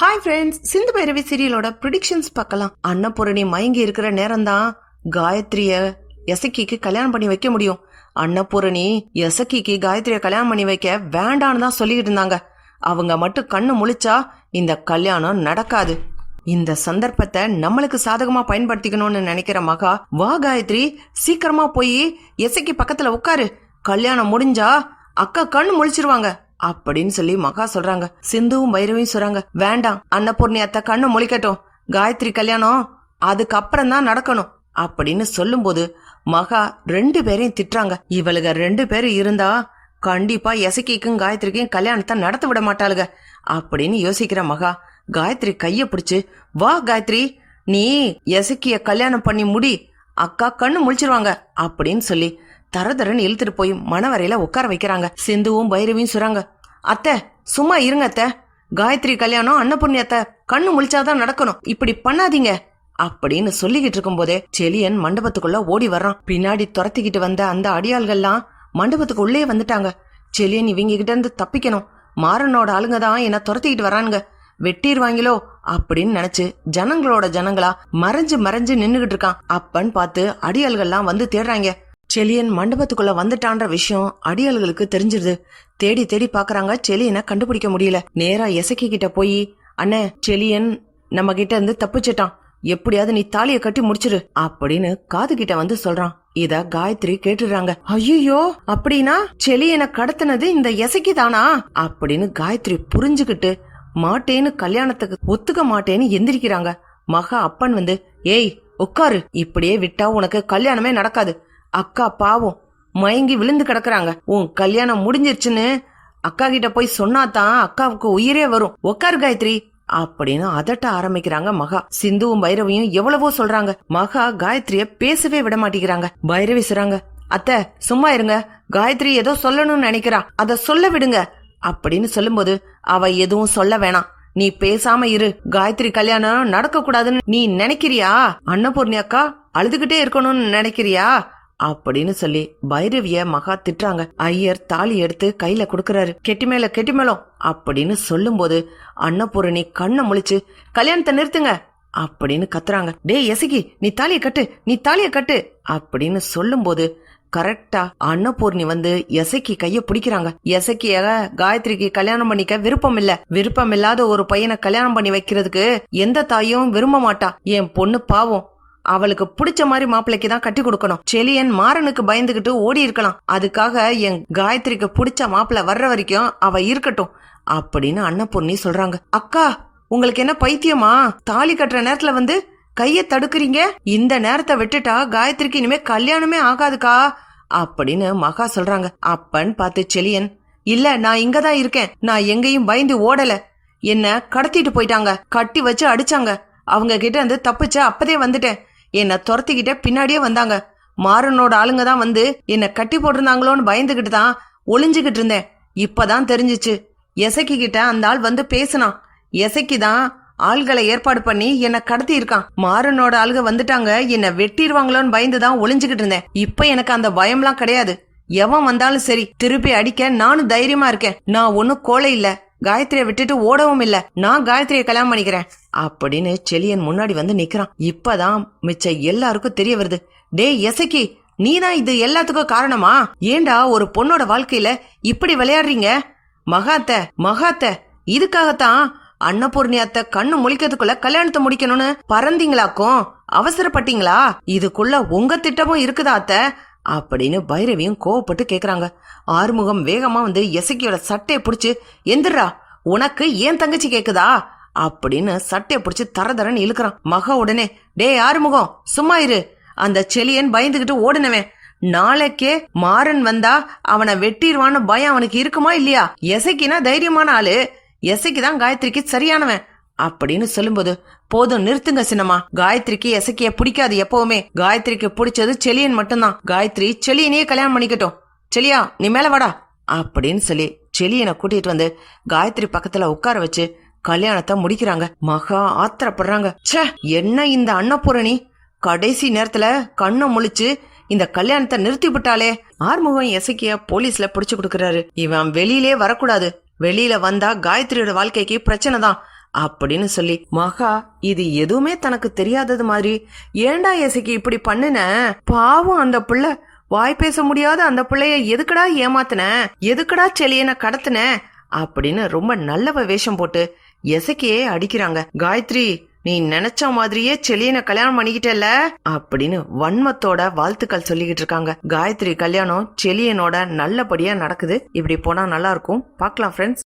Hi friends Sindhu Bhairavi சீரியலோட predictions பார்க்கலாம். அன்னபூரணி மயங்கி இருக்கிற நேரம் தான் காயத்ரிய எசக்கிக்கு கல்யாணம் பண்ணி வைக்க முடியும். அன்னபூரணி எசக்கிக்கு காயத்ரிய கல்யாணம் பண்ணி வைக்க வேண்டான்னு தான் சொல்லிக்கிட்டு இருந்தாங்க. அவங்க மட்டும் கண்ணு முழிச்சா இந்த கல்யாணம் நடக்காது. இந்த சந்தர்ப்பத்தை நம்மளுக்கு சாதகமா பயன்படுத்திக்கணும்னு நினைக்கிற மகா வா காயத்ரி சீக்கிரமா போய் எசக்கி பக்கத்துல உட்காரு. கல்யாணம் முடிஞ்சா அக்கா கண்ணு முழிச்சிருவாங்க. அப்படின்னு சொல்லி மகா சொல்றாங்க. சிந்துவும் பைரவையும் சொல்றாங்க. வேண்டாம் அன்னபூர்ணி அத்த கண்ணு முழிக்கட்டும். காயத்ரி கல்யாணம் அதுக்கப்புறம் தான் நடக்கணும். அப்படின்னு சொல்லும்போது மகா ரெண்டு பேரையும் திட்டுறாங்க. இவளுக ரெண்டு பேரும் இருந்தா கண்டிப்பா எசக்கிக்கும் காயத்ரிக்கும் கல்யாணத்தை நடத்த விட மாட்டாளுக. அப்படின்னு யோசிக்கிற மகா காயத்ரி கைய பிடிச்சு வா காயத்ரி நீ எசக்கிய கல்யாணம் பண்ணி முடி. அக்கா கண்ணு முழிச்சிருவாங்க. அப்படின்னு சொல்லி தரதரன்னு இழுத்துட்டு போய் மணவரையில உட்கார வைக்கிறாங்க. சிந்துவும் பைரவியும் சுறாங்க. அத்தை சும்மா இருங்க அத்தை. காயத்ரி கல்யாணம் அன்னபுண்ணியத்தை கண்ணு முழிச்சாதான் நடக்கணும். இப்படி பண்ணாதீங்க. அப்படின்னு சொல்லிக்கிட்டு இருக்கும்போதே செலியன் மண்டபத்துக்குள்ள ஓடி வர்றான். பின்னாடி துரத்திக்கிட்டு வந்த அந்த அடியாள்கள்லாம் மண்டபத்துக்கு உள்ளே வந்துட்டாங்க. செலியன் இவங்க கிட்ட இருந்து தப்பிக்கணும். மாறனோட ஆளுங்க தான் என்ன துரத்திக்கிட்டு வரானுங்க. வெட்டிடுவாங்களோ அப்படின்னு நினைச்சு ஜனங்களோட ஜனங்களா மறைஞ்சு மறைஞ்சு நின்னுகிட்டு இருக்கான். அப்பன்னு பார்த்து அடியாள்கள்லாம் வந்து தேடுறாங்க. செலியன் மண்டபத்துக்குள்ள வந்துட்டான்ற விஷயம் அடியாள்களுக்கு தெரிஞ்சிருது. தேடி தேடி பாக்குறாங்க செலியனை கண்டுபிடிக்க முடியல. நேரா எசக்கி கிட்ட போய் அண்ணே செலியன் நம்ம கிட்ட இருந்து தப்பிச்சிட்டான். எப்படியாவது நீ தாலிய கட்டி முடிச்சிரு அப்படின்னு காது கிட்ட வந்து சொல்றான். இத காயத்ரி கேட்டுடுறாங்க. ஐயோ அப்படின்னா செலியனை கடத்தினது இந்த எசக்கி தானா? அப்படின்னு காயத்ரி புரிஞ்சுகிட்டு மாட்டேன்னு கல்யாணத்துக்கு ஒத்துக்க மாட்டேன்னு எந்திரிக்கிறாங்க. மகா அப்பன் வந்து ஏய் உட்காரு. இப்படியே விட்டா உனக்கு கல்யாணமே நடக்காது. அக்கா பாவம் மயங்கி விழுந்து கிடக்குறாங்க. உன் கல்யாணம் முடிஞ்சிருச்சுன்னு அக்கா கிட்ட போய் சொன்னாதான் அக்காவுக்கு உயிரே வரும். உட்காரு காயத்ரி அப்படின்னு அதட்ட ஆரம்பிக்கிறாங்க மகா. சிந்துவும் பைரவியும் எவ்வளவோ சொல்றாங்க. மகா காயத்ரிய பேசவே விட மாட்டேங்கிறாங்க. பைரவி சொல்றாங்க அத்தை சும்மா இருங்க. காயத்ரி ஏதோ சொல்லணும்னு நினைக்கிறா. அத சொல்ல விடுங்க. அப்படின்னு சொல்லும்போது அவ எதுவும் சொல்ல வேணாம். நீ பேசாம இரு. காயத்ரி கல்யாணம் நடக்க கூடாதுன்னு நீ நினைக்கிறியா? அன்னபூர்ணி அக்கா அழுதுகிட்டே இருக்கணும்னு நினைக்கிறியா? அப்படின்னு சொல்லி பைரவிய மகா திட்டுறாங்க. ஐயர் தாலி எடுத்து கையில கொடுக்கறாரு. கெட்டி மேல கெட்டி மேளம் அப்படின்னு சொல்லும்போது அன்னபூரணி கண்ணை முழிச்சு கல்யாணத்தை நிறுத்துங்க அப்படின்னு கத்துறாங்க. டேய் எசகி நீ தாலிய கட்டு நீ தாலிய கட்டு அப்படின்னு சொல்லும்போது கரெக்டா அன்னபூர்ணி வந்து எசைக்கு கைய பிடிக்கிறாங்க. எசைக்கிய காயத்ரிக்கு கல்யாணம் பண்ணிக்க விருப்பம் இல்ல. விருப்பம் இல்லாத ஒரு பையனை கல்யாணம் பண்ணி வைக்கிறதுக்கு எந்த தாயும் விரும்ப மாட்டா. என் பொண்ணு பாவம். அவளுக்கு பிடிச்ச மாதிரி மாப்பிள்ளைக்கு தான் கட்டி கொடுக்கணும். செலியன் மாறனுக்கு பயந்துகிட்டு ஓடி இருக்கலாம். அதுக்காக என் காயத்ரிக்கு பிடிச்ச மாப்பிள்ளை வர்ற வரைக்கும் அவ இருக்கட்டும் அப்படின்னு அன்னபூர்ணி சொல்றாங்க. அக்கா உங்களுக்கு என்ன பைத்தியமா? தாலி கட்டுற நேரத்துல வந்து கைய தடுக்கிறீங்க? இந்த நேரத்தை விட்டுட்டா காயத்ரிக்கு இனிமே கல்யாணமே ஆகாதுக்கா? அப்படின்னு மகா சொல்றாங்க. அப்பன்னு பார்த்து செலியன் இல்ல நான் இங்கதான் இருக்கேன். நான் எங்கேயும் பயந்து ஓடல. என்ன கடத்திட்டு போயிட்டாங்க. கட்டி வச்சு அடிச்சாங்க. அவங்க கிட்ட இருந்து தப்பிச்சு அப்பதே வந்துட்டேன். என்னை துரத்திக்கிட்ட பின்னாடியே வந்தாங்க. மாறனோட ஆளுங்க தான் வந்து என்னை கட்டி போட்டிருந்தாங்களோன்னு பயந்துகிட்டு தான் ஒளிஞ்சுக்கிட்டு இருந்தேன். இப்பதான் தெரிஞ்சுச்சு. எசக்கி கிட்ட அந்த ஆள் வந்து பேசினான். எசக்கி தான் ஆள்களை ஏற்பாடு பண்ணி என்னை கடத்தி இருக்கான் மாறனோட ஆளுங்க வந்துட்டாங்க. என்னை வெட்டிடுவாங்களோன்னு பயந்து தான் ஒளிஞ்சுக்கிட்டு இருந்தேன். இப்ப எனக்கு அந்த பயம்லாம் கிடையாது. எவன் வந்தாலும் சரி திருப்பி அடிக்க நானும் தைரியமா இருக்கேன். நான் ஒன்னும் கோலை இல்லை. காயத்ரியை விட்டுட்டு ஓடவும் இல்ல. நான் காயத்ரியை கல்யாணம் பண்ணிக்கிறேன். அப்படின்னு செலியன் முன்னாடி வந்து நிக்கிறான். இப்பதான் மிச்ச எல்லாருக்கும் தெரிய வருது. டேய் எசக்கி நீதான் இது எல்லாத்துக்கும் காரணமா? ஏண்டா ஒரு பொண்ணோட வாழ்க்கையில இப்படி விளையாடுறீங்க? மகாத்த மகாத்த இதுக்காகத்தான் அன்னபூர்ணி அத்தை கண்ணு முழிக்கிறதுக்குள்ள கல்யாணத்தை முடிக்கணும்னு பறந்தீங்களாக்கும்? அவசரப்பட்டீங்களா? இதுக்குள்ள உங்க திட்டமும் இருக்குதா அத்தை? அப்படின்னு பைரவியும் கோவப்பட்டு கேட்குறாங்க ஆறுமுகம் வேகமாக வந்து எசக்கியோட சட்டையை பிடிச்சி எந்திரா உனக்கு ஏன் தங்கச்சி கேட்குதா அப்படின்னு சட்டையை பிடிச்சி தர தரன்னு இழுக்கிறான். மக உடனே டேய் ஆறுமுகம் சும்மா இரு. அந்த செலியன் பயந்துகிட்டு ஓடினவன். நாளைக்கே மாறன் வந்தா அவனை வெட்டிடுவான்னு பயம் அவனுக்கு இருக்குமா இல்லையா? எசக்கினா தைரியமான ஆளு. எசைக்கு தான் காயத்ரிக்கு சரியானவன். அப்படின்னு சொல்லும்போது போதும் நிறுத்துங்க சின்னமா காயத்ரிக்கு எசக்கிய பிடிக்காது எப்பவுமே. காயத்ரிக்கு பிடிச்சது செலியன் மட்டும்தான். காயத்ரி செலியனையே கல்யாணம் பண்ணிக்கட்டும். செலியா நீ மேல வாடா. அப்படின்னு சொல்லி செலியனை கூட்டிட்டு வந்து காயத்ரி பக்கத்துல உட்கார வச்சு கல்யாணத்தை முடிக்கிறாங்க. மகா ஆத்திரப்படுறாங்க. ச்சே என்ன இந்த அன்னபூரணி? கடைசி நேரத்துல கண்ணை முழிச்சு இந்த கல்யாணத்தை நிறுத்தி விட்டாலே ஆறுமுகம் எசக்கிய போலீஸ்ல பிடிச்சு கொடுக்கறாரு. இவன் வெளியிலே வரக்கூடாது. வெளியில வந்தா காயத்ரியோட வாழ்க்கைக்கு பிரச்சனை தான் அப்படின்னு சொல்லி மகா இது எதுவுமே தனக்கு தெரியாதது மாதிரி. ஏன்டா எசைக்கு இப்படி பண்ணுன? பாவம் அந்த பிள்ளை. வாய் பேச முடியாத அந்த பிள்ளைய எதுக்குடா ஏமாத்துன? எதுக்குடா செலியனை கடத்துன? அப்படின்னு ரொம்ப நல்லவ வேஷம் போட்டு எசைக்கையே அடிக்கிறாங்க. காயத்ரி நீ நினைச்ச மாதிரியே செலியனை கல்யாணம் பண்ணிக்கிட்டல அப்படின்னு வன்மத்தோட வாழ்த்துக்கள் சொல்லிக்கிட்டு இருக்காங்க. காயத்ரி கல்யாணம் செலியனோட நல்லபடியா நடக்குது. இப்படி போனா நல்லா இருக்கும். பாக்கலாம் ஃப்ரெண்ட்ஸ்